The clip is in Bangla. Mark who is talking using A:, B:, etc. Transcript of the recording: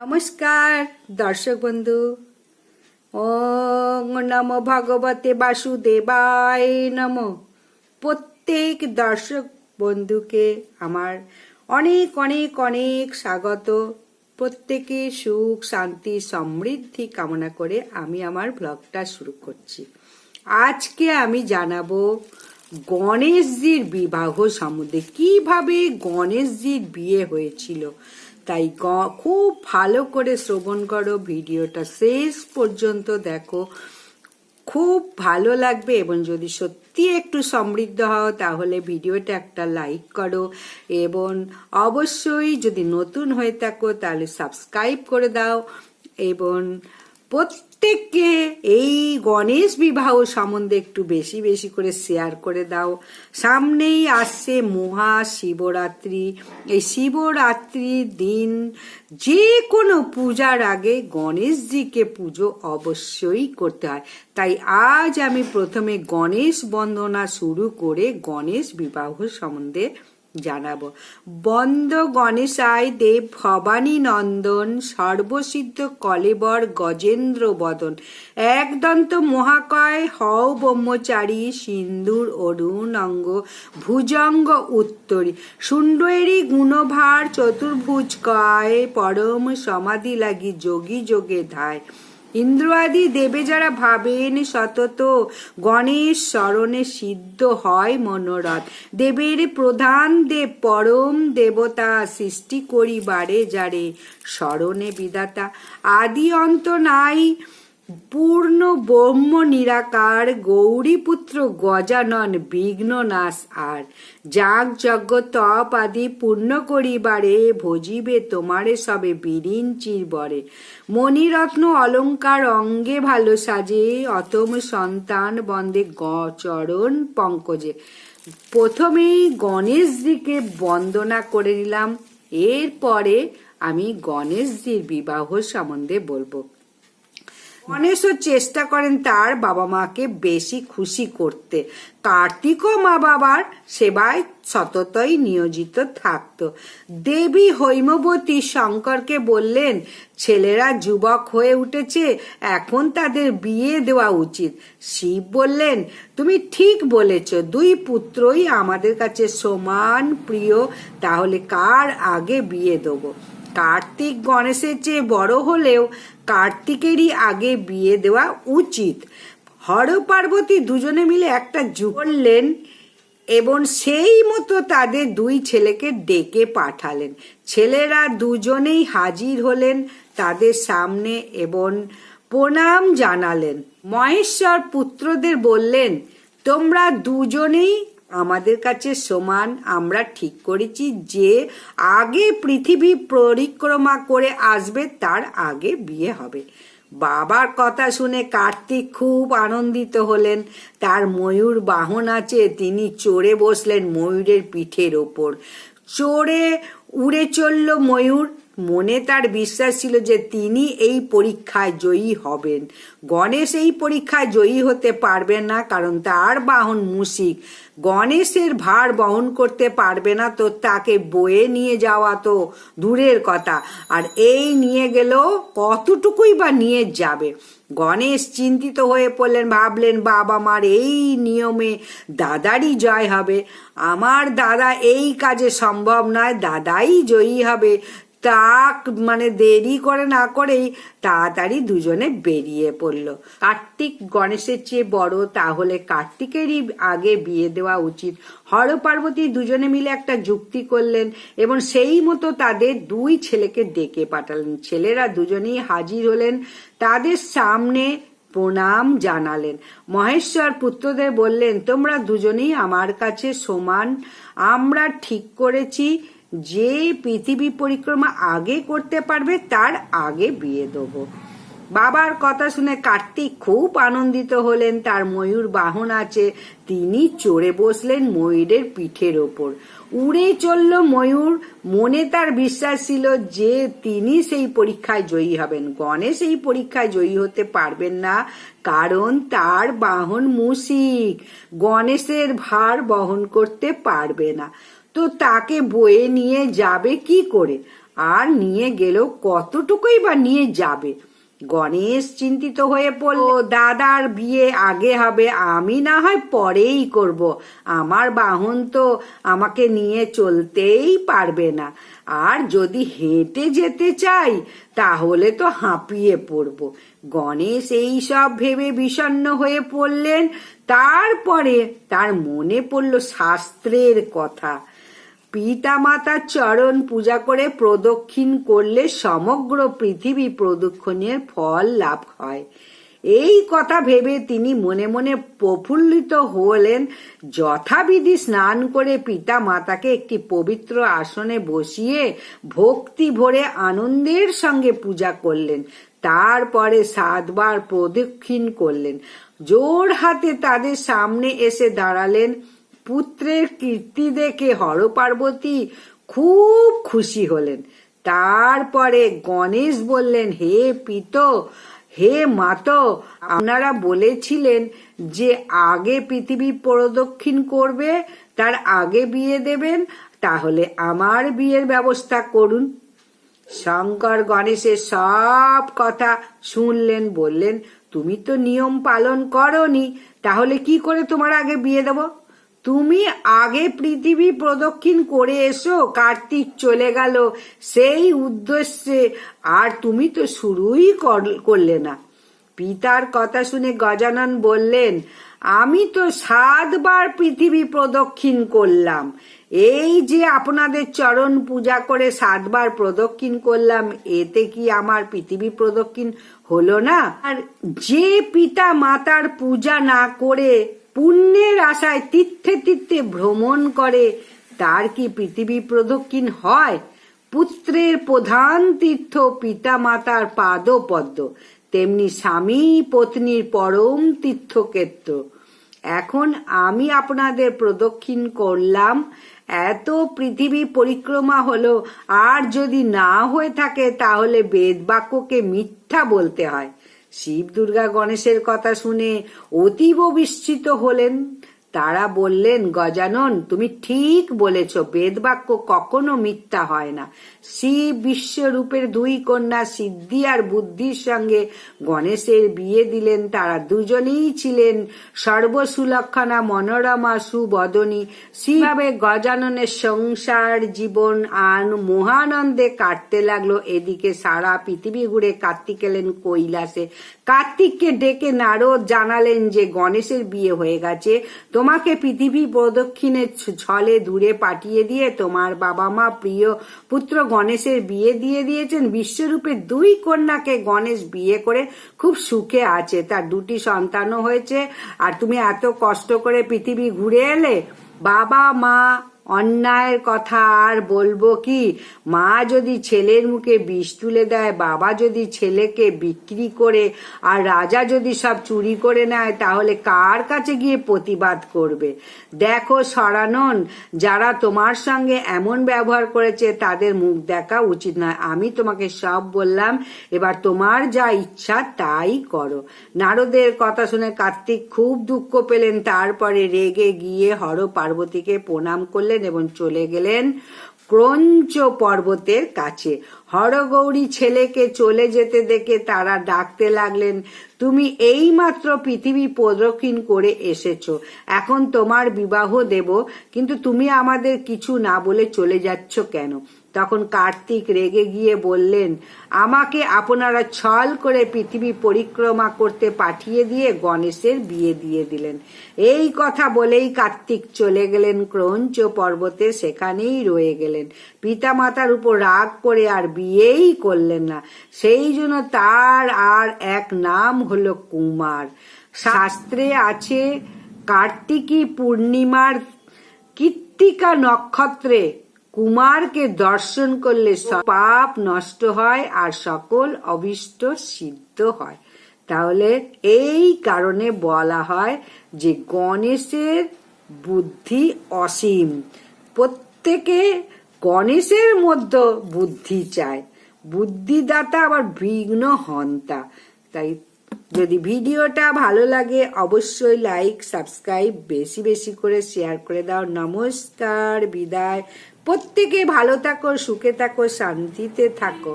A: নমস্কার, দর্শক বন্ধু। ও নম ভগবতে বাসুদেবায় নম। প্রত্যেক দর্শক বন্ধুকে আমার অনেক অনেক অনেক স্বাগত। প্রত্যেকে সুখ, শান্তি, সমৃদ্ধি কামনা করে আমি আমার ব্লগটা শুরু করছি। আজকে আমি জানাব গণেশজির বিবাহ সম্বন্ধে। কীভাবে গণেশজির বিয়ে হয়েছিল? তাই খুব ভালো করে শ্রবণ করো, ভিডিওটা শেষ পর্যন্ত দেখো। খুব ভালো লাগবে এবং যদি সত্যি একটু সমৃদ্ধ হও, তাহলে ভিডিওটা একটা লাইক করো এবং অবশ্যই যদি নতুন হয়ে থাকো, তাহলে সাবস্ক্রাইব করে দাও এবং প্রত্যেককে এই গণেশ বিবাহ সম্বন্ধে একটু বেশি বেশি করে শেয়ার করে দাও। সামনেই আসছে মহা শিবরাত্রি। এই শিবরাত্রির দিন যে কোনো পূজার আগে গণেশজিকে পুজো অবশ্যই করতে হয়। তাই আজ আমি প্রথমে গণেশ বন্দনা শুরু করে গণেশ বিবাহ সম্বন্ধে জানাব। বন্দ গণেশায় দেব ভবানী নন্দন, সর্বসিদ্ধ কলেবর গজেন্দ্র বদন। একদন্ত মহাকয় হও ব্রহ্মচারী, সিন্দুর অরুণ অঙ্গ ভুজঙ্গ উত্তরী। সুন্দরী গুণভার চতুর্ভুজ কয় পরম সমাধি লাগি যোগী যোগে ধায়। ইন্দ্র আদি দেবে যারা ভাবেন সতত, গণেশ স্মরণে সিদ্ধ হয় মনোরথ। দেবের প্রধান দেব পরম দেবতা সৃষ্টি করিবারে যারে স্মরণে বিধাতা। আদি অন্ত নাই পূর্ণ ব্রহ্ম নিরাকার, গৌরীপুত্র গজানন বিঘ্ন নাশ, আর যাগ যজ্ঞ তপ আদি পূর্ণ করিবারে ভজিবে তোমারে সবে বিরিঞ্চির বরে মণিরত্ন অলঙ্কার অঙ্গে ভালো সাজে, অতম সন্তান বন্দে গ চরণ পঙ্কজে। প্রথমেই গণেশজিকে বন্দনা করে নিলাম, এরপরে আমি গণেশজির বিবাহ সম্বন্ধে বলব। গণেশও চেষ্টা করেন তার বাবা মাকে বেশি খুশি করতে। কার্তিকও মা বাবার সেবায় সততই নিয়োজিত থাকত। দেবী হৈমবতী শঙ্করকে বললেন, ছেলেরা যুবক হয়ে উঠেছে, এখন তাদের বিয়ে দেওয়া উচিত। শিব বললেন, তুমি ঠিক বলেছ, দুই পুত্রই আমাদের কাছে সমান প্রিয়, তাহলে কার আগে বিয়ে দেবো? কার্তিক গণেশের চেয়ে বড় হলেও কার্তিকেরই আগে বিয়ে দেওয়া উচিত। হর পার্বতী দুজনে মিলে একটা করলেন এবং সেই মতো তাদের দুই ছেলেকে ডেকে পাঠালেন। ছেলেরা দুজনেই হাজির হলেন তাদের সামনে এবং প্রণাম জানালেন। মহেশ্বর পুত্রদের বললেন, তোমরা দুজনেই আমাদের কাছে সমান, আমরা ঠিক করেছি যে আগে পৃথিবী পরিক্রমা করে আসবে, তার আগে বিয়ে হবে। বাবার কথা শুনে কার্তিক খুব আনন্দিত হলেন। তার ময়ূর বাহন আছে, তিনি চড়ে বসলেন ময়ূরের পিঠের ওপর। চড়ে উড়ে চলল ময়ূর মনে তার বিশ্বাস ছিল যে তিনি এই পরীক্ষায় জয়ী হবেন। গণেশ এই পরীক্ষায় জয়ী হতে পারবেন না, কারণ তার বাহন মুশিক। গণেশের ভার বহন করতে পারবে না, তো তাকে বয়ে নিয়ে যাওয়া তো দূরের কথা। আর এই নিয়ে গেলেও কতটুকুই বা নিয়ে যাবে? গণেশ চিন্তিত হয়ে পড়লেন, ভাবলেন, বাবা মার এই নিয়মে দাদারই জয় হবে। আমার দাদা এই কাজে সম্ভব নয়, দাদাই জয়ী হবে। তা মানে দেরি করে না করেই তাড়াতাড়ি দুজনে বেরিয়ে পড়ল। কার্তিক গণেশের চেয়ে বড় তাহলে কার্তিকেরই আগে বিয়ে দেওয়া উচিত। হর পার্বতী দুজনে মিলে একটা যুক্তি করলেন এবং সেই মতো তাদের দুই ছেলেকে ডেকে পাঠালেন। ছেলেরা দুজনেই হাজির হলেন। তাদের সামনে প্রণাম জানালেন। মহেশ্বর পুত্রদের বললেন, তোমরা দুজনেই আমার কাছে সমান। আমরা ঠিক করেছি। যে পৃথিবী পরিক্রমা আগে করতে পারবে, তার আগে বিয়ে দেবো। বাবার কথা শুনে কার্তিক খুব আনন্দিত হলেন, তার ময়ূর বাহন আছে, তিনি চড়ে বসলেন ময়ূরের পিঠের ওপর। উড়ে চলল ময়ূর, মনে তার বিশ্বাস ছিল যে তিনি সেই পরীক্ষায় জয়ী হবেন। গণেশ এই পরীক্ষায় জয়ী হতে পারবেন না, কারণ তার বাহন মুশিক গণেশের ভার বহন করতে পারবে না। তো তাকে বয়ে নিয়ে যাবে কি করে? আর নিয়ে গেলেও কতটুকুই বা নিয়ে যাবে? গণেশ চিন্তিত হয়ে পড়ল দাদার বিয়ে আগে হবে, আমি না হয় পরেই করব। আমার বাহন তো আমাকে নিয়ে চলতেই পারবে না। আর যদি হেঁটে যেতে চাই, তাহলে তো হাঁপিয়ে পড়ব। গণেশ এই সব ভেবে বিষণ্ণ হয়ে পড়লেন। তারপরে তার মনে পড়ল শাস্ত্রের কথা। পিতা মাতার চরণ পূজা করে প্রদক্ষিণ করলে সমগ্র পৃথিবী প্রদক্ষিণের ফল লাভ হয়। এই কথা ভেবে তিনি মনে মনে প্রফুল্লিত হলেন। যথাবিধি স্নান করে পিতা মাতাকে একটি পবিত্র আসনে বসিয়ে ভক্তি ভরে আনন্দের সঙ্গে পূজা করলেন। তারপরে সাতবার প্রদক্ষিণ করলেন। জোর হাতে তাদের সামনে এসে দাঁড়ালেন। পুত্রের কীর্তি দেখে হরপার্বতী খুব খুশি হলেন। তারপরে গণেশ বললেন, হে পিত, হে মাত, আপনারা বলেছিলেন যে আগে পৃথিবী প্রদক্ষিণ করবে, তার আগে বিয়ে দেবেন, তাহলে আমার বিয়ের ব্যবস্থা করুন। শঙ্কর গণেশের সব কথা শুনলেন, বললেন, তুমি তো নিয়ম পালন করনি, তাহলে কি করে তোমার আগে বিয়ে দেব? তুমি আগে পৃথিবী প্রদক্ষিণ করে এসো, কার্তিক চলে গেল সেই উদ্দেশ্যে। আর তুমি তো শুরুই কর- করলে না। পিতার কথা শুনে গজানন বললেন, আমি তো সাতবার পৃথিবী প্রদক্ষিণ করলাম। এই যে আপনাদের চরণ পূজা করে সাতবার প্রদক্ষিণ করলাম, এতে কি আমার পৃথিবী প্রদক্ষিণ হলো না? আর যে পিতা মাতার পূজা না করে পুণ্যের আশায় তীর্থে তীর্থে ভ্রমণ করে, তার কি পৃথিবী প্রদক্ষিণ হয়? পুত্রের প্রধান তীর্থ পিতা মাতার পাদপদ্ম তেমনি স্বামী পত্নীর পরম তীর্থক্ষেত্র। এখন আমি আপনাদের প্রদক্ষিণ করলাম, এত পৃথিবী পরিক্রমা হলো, আর যদি না হয়ে থাকে তাহলে বেদ বাক্যকে মিথ্যা বলতে হয়। শিব দুর্গা গণেশের কথা শুনে অতীব বিস্মিত হলেন। তারা বললেন, গজানন, তুমি ঠিক বলেছ, বেদবাক্য কখনো মিথ্যা হয় না। শিব বিশ্বরূপের দুই কন্যা সিদ্ধি আর বুদ্ধির সঙ্গে গণেশের বিয়ে দিলেন, তারা দুজনেই ছিলেন সর্বসুলক্ষণা মনোরমা সুবদনী। শিভাবে গজাননের সংসার, জীবন আন মহানন্দে কাটতে লাগল। এদিকে সারা পৃথিবী ঘুরে কার্তিক এলেন কৈলাসে। কার্তিককে ডেকে নারদ জানালেন যে গণেশের বিয়ে হয়ে গেছে। তোমাকে পৃথিবী প্রদক্ষিণে ছলে দূরে পাঠিয়ে দিয়ে তোমার বাবা মা প্রিয় পুত্র গণেশের বিয়ে দিয়ে দিয়েছেন। বিশ্বরূপে দুই কন্যাকে গণেশ বিয়ে করে খুব সুখে আছে। তার দুটি সন্তানও হয়েছে। আর তুমি এত কষ্ট করে পৃথিবী ঘুরে এলে বাবা মা অন্যায়ের কথা আর বলব কি? মা যদি ছেলের মুখে বিষ তুলে দেয়, বাবা যদি ছেলেকে বিক্রি করে আর রাজা যদি সব চুরি করে নেয়, তাহলে কার কাছে গিয়ে প্রতিবাদ করবে? দেখো সরানন, যারা তোমার সঙ্গে এমন ব্যবহার করেছে, তাদের মুখ দেখা উচিত নয়। আমি তোমাকে সব বললাম, এবার তোমার যা ইচ্ছা তাই করো। নারদের কথা শুনে কার্তিক খুব দুঃখ পেলেন। তারপরে রেগে গিয়ে হর পার্বতীকে প্রণাম করলেন। এবং চলে গেলেন ক্রঞ্চ পর্বতের কাছে। হরগৌরী ছেলেকে চলে যেতে দেখে তারা ডাকতে লাগলেন, তুমি এই মাত্র পৃথিবী প্রদক্ষিণ করে এসেছ। এখন তোমার বিবাহ দেব, কিন্তু তুমি আমাদের কিছু না বলে চলে যাচ্ছ কেন? তখন কার্তিক রেগে গিয়ে বললেন, আমাকে আপনারা ছল করে পৃথিবী পরিক্রমা করতে পাঠিয়ে দিয়ে গণেশের বিয়ে দিয়ে দিলেন। এই কথা বলেই কার্তিক চলে গেলেন ক্রঞ্চ পর্বতে, সেখানেই রয়ে গেলেন। পিতামাতার উপর রাগ করে আর বিয়েই করলেন না। সেই জন্য তার আর এক নাম হলো কুমার। শাস্ত্রে আছে, কার্তিকী পূর্ণিমার কৃত্তিকা নক্ষত্রে কুমারকে দর্শন করলে পাপ নষ্ট হয় আর সকল অবিষ্ট সিদ্ধ হয়। তাহলে এই কারণে বলা হয় যে গণেশের বুদ্ধি অসীম। প্রত্যেকে গণেশের মধ্যে বুদ্ধি চায়। বুদ্ধিদাতা আবার বিঘ্ন হন্তা তাই যদি ভিডিওটা ভালো লাগে, অবশ্যই লাইক সাবস্ক্রাইব বেশি বেশি করে শেয়ার করে দাও। নমস্কার, বিদায়। প্রত্যেকে ভালো থাকো সুখে থাকো শান্তিতে থাকো।